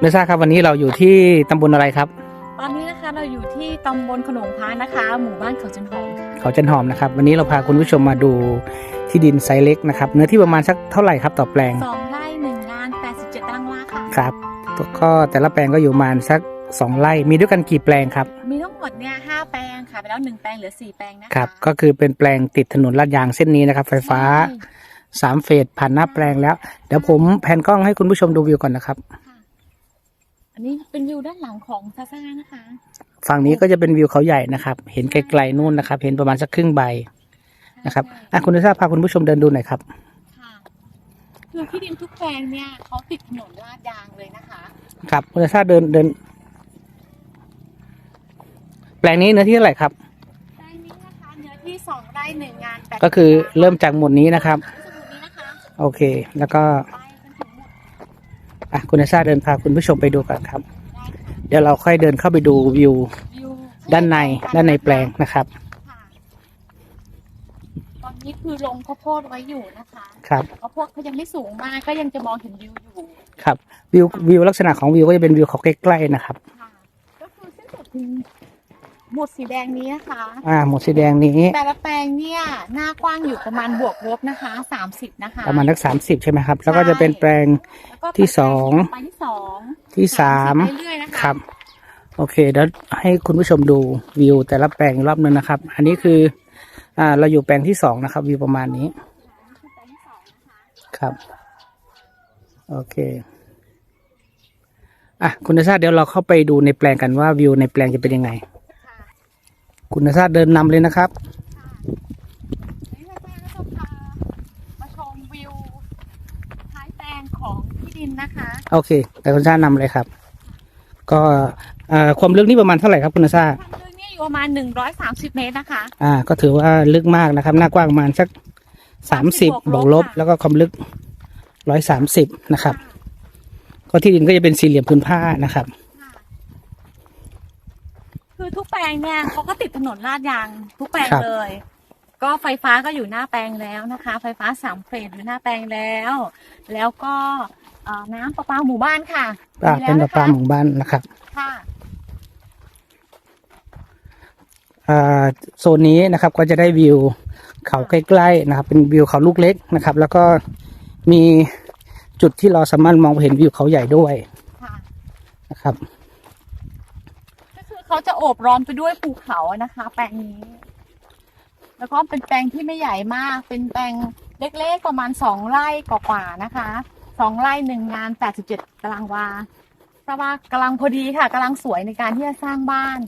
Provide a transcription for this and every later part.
เนซ่าครับวันนี้เราอยู่ที่ตำบลอะไรครับ ตอนนี้นะคะเราอยู่ที่ตำบลขนงพานะคะ หมู่บ้านเขาจันหอมค่ะเขาจันหอมนะครับ วันนี้เราพาคุณผู้ชมมาดูที่ดินไซส์เล็กนะครับ เนื้อที่ประมาณสักเท่าไหร่ครับต่อแปลงสองไร่หนึ่งงาน87ตารางวาค่ะครับก็แต่ละแปลงก็อยู่ประมาณสักสองไร่มีด้วยกันกี่แปลงครับ มีทั้งหมดเนี่ยห้าแปลงค่ะไปแล้วหนึ่งแปลงเหลือสี่แปลงนะคะครับก็คือเป็นแปลงติดถนนลาดยางเส้นนี้นะครับ ไฟฟ้าใช่สามเฟสผ่านหน้าแปลงแล้ว เดี๋ยวผมแผนกล้องให้คุณผู้ชมดูวิวก่อนนะครับค่ะ อันนี้เป็นวิวด้านหลังของซาซ่านะคะ ฝั่งนี้ก็จะเป็นวิวเขาใหญ่นะครับ เห็นไกลๆนู่นนะครับ เห็นประมาณสักครึ่งใบนะครับอะคุณนิซ่าพาคุณผู้ชมเดินดูหน่อยครับค่ะคือที่ดินทุกแปลงเนี่ยเขาติดถนนลาดยางเลยนะคะ ครับคุณนิซ่าเดินเดิน แปลงนี้เนื้อที่เท่าไหร่ครับแปลงนี้นะคะเนื้อที่สองไร่หนึ่งงาน80ก็คือเริ่มจากหมวดนี้นะครับ สมุดนี้นะคะ โอเค แล้วก็ อะคุณนิซ่าเดินพาคุณผู้ชมไปดูกันครับได้ค่ะเดี๋ยวเราค่อยเดินเข้าไปดูวิววิวด้านในด้านในแปลงนะครับค่ะตอนนี้คือลงข้าวโพดไว้อยู่นะคะครับข้าวโพดเขายังไม่สูงมากก็ยังจะมองเห็นวิวอยู่ครับ วิววิวลักษณะของวิวก็จะเป็นวิวเขาใกล้ๆนะครับค่ะก็คือเส้นสุดคือ หมุดสีแดงนี้นะคะ อ่า หมวดสีแดงนี้ แต่ละแปลงเนี่ยหน้ากว้างอยู่ประมาณบวกลบนะคะสามสิบนะคะประมาณสักสามสิบใช่ไหมครับ แล้วก็จะเป็นแปลง แล้วก็ที่สอง ไปที่สองที่สามไปเรื่อยๆนะคะครับ โอเคเดี๋ยวให้คุณผู้ชมดูวิวแต่ละแปลงอีกรอบหนึงนะครับ อันนี้คือ อ่า เราอยู่แปลงที่สองนะครับ วิวประมาณนี้คือแปลงที่สองนะคะครับ โอเค อะ คุณนชาติเดี๋ยวเราเข้าไปดูในแปลงกันว่าวิวในแปลงจะเป็นยังไง ค่ะคุณนชาติเดินนำเลยนะครับ นี่เราจะก็จะพามาชมวิวท้ายแปลงของที่ดินนะคะ โอเค แต่คุณนชาตินำเลยครับ ก็อ่าความลึกนี่ประมาณเท่าไหร่ครับคุณนชาติความลึกเนี่ยอยู่ประมาณ 130 เมตรนะคะ อ่า ก็ถือว่าลึกมากนะครับ หน้ากว้างประมาณสักสามสิบบวกลบแล้วก็ความลึกร้อยสามสิบนะครับ ก็ที่ดินก็จะเป็นสี่เหลี่ยมพื้นผ้านะครับ ค่ะคือทุกแปลงเนี่ยเขาก็ติดถนนลาดยางทุกแปลงครับ เลย ก็ไฟฟ้าก็อยู่หน้าแปลงแล้วนะคะ ไฟฟ้าสามเฟสอยู่หน้าแปลงแล้ว แล้วก็เอ่อน้ำประปาหมู่บ้านค่ะอ่ามีเป็นแล้ปวลานะคะหมู่บ้านนะครับค่ะ อ่าโซนนี้นะครับก็จะได้วิวเขาใกล้ๆนะครับ เป็นวิวเขาลูกเล็กนะครับ แล้วก็มีจุดที่เราสามารถมองเห็นวิวเขาใหญ่ด้วยค่ะ นะครับก็คือ เขาจะโอบล้อมไปด้วยภูเขานะคะ แปลงนี้ แล้วก็เป็นแปลงที่ไม่ใหญ่มาก เป็นแปลงเล็กๆประมาณสองไร่กว่าๆนะคะสองไร่หนึ่งงานแปดสิบเจ็ดตารางวาแต่ว่ากำลังพอดีค่ะกำลังสวยในการที่จะสร้างบ้าน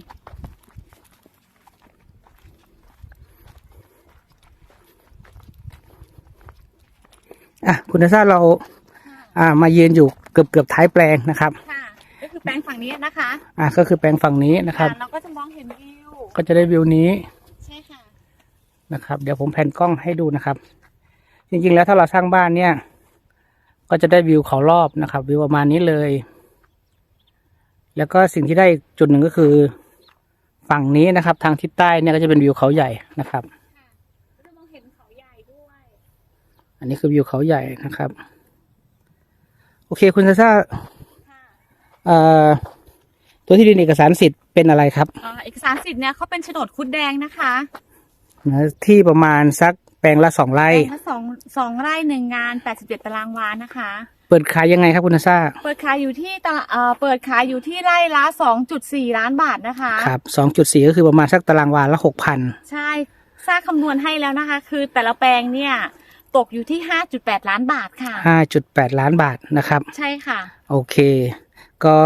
อะคุณทัศน์เราอ่ามายืนอยู่เกือบเกือบท้ายแปลงนะครับ ค่ะก็คือแปลงฝั่งนี้นะคะอะก็คือแปลงฝั่งนี้นะครับ อ่าเราก็จะมองเห็นวิว ก็จะได้วิวนี้ใช่ค่ะ นะครับ เดี๋ยวผมแผนกล้องให้ดูนะครับ จริงๆแล้วถ้าเราสร้างบ้านเนี่ย ก็จะได้วิวเขารอบนะครับ วิวประมาณนี้เลย แล้วก็สิ่งที่ได้อีกจุดหนึ่งก็คือ ฝั่งนี้นะครับ ทางทิศใต้เนี่ยก็จะเป็นวิวเขาใหญ่นะครับก็จะมองเห็นเขาใหญ่ด้วย อันนี้คือวิวเขาใหญ่นะครับ โอเคคุณซาซ่าค่ะเอ่อ ตัวที่ดินเอกสารสิทธิ์เป็นอะไรครับอ่าเอกสารสิทธิ์เนี่ยเขาเป็นโฉนดคุดแดงนะคะนะที่ประมาณสักแปลงละสองไร่ แปลงละสองสองไร่หนึ่งงานแปดสิบเจ็ดตารางวานะคะ เปิดขายยังไงครับคุณซาซ่าเปิดขายอยู่ที่ตะเอ่อเปิดขายอยู่ที่ไร่ละสองจุดสี่ล้านบาทนะคะ ครับสองจุดสี่ก็คือประมาณสักตารางวาละหกพันใช่ทราบคำนวณให้แล้วนะคะ คือแต่ละแปลงเนี่ยตกอยู่ที่ห้าจุดแปดล้านบาทค่ะ ห้าจุดแปดล้านบาทนะครับ ใช่ค่ะ โอเค ก็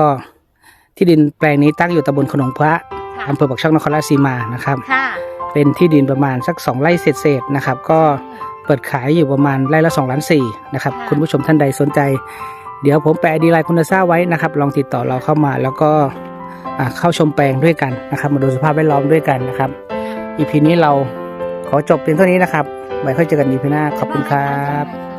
ที่ดินแปลงนี้ตั้งอยู่ตำบลขนงพระค่ะอำเภอปักช่องนครราชสีมานะครับค่ะเป็นที่ดินประมาณสักสองไร่เศษๆนะครับ ก็เปิดขายอยู่ประมาณไร่ละสองล้านสี่นะครับค่ะคุณผู้ชมท่านใดสนใจ เดี๋ยวผมแปะดีไลน์คุณซ่าไว้นะครับ ลองติดต่อเราเข้ามาแล้วก็อ่าเข้าชมแปลงด้วยกันนะครับ มาดูสภาพแวดล้อมด้วยกันนะครับอีพีนี้เราขอจบเพียงเท่านี้นะครับไว้ค่อยเจอกันอีพีหน้าขอบคุณครับบ๊ายบาย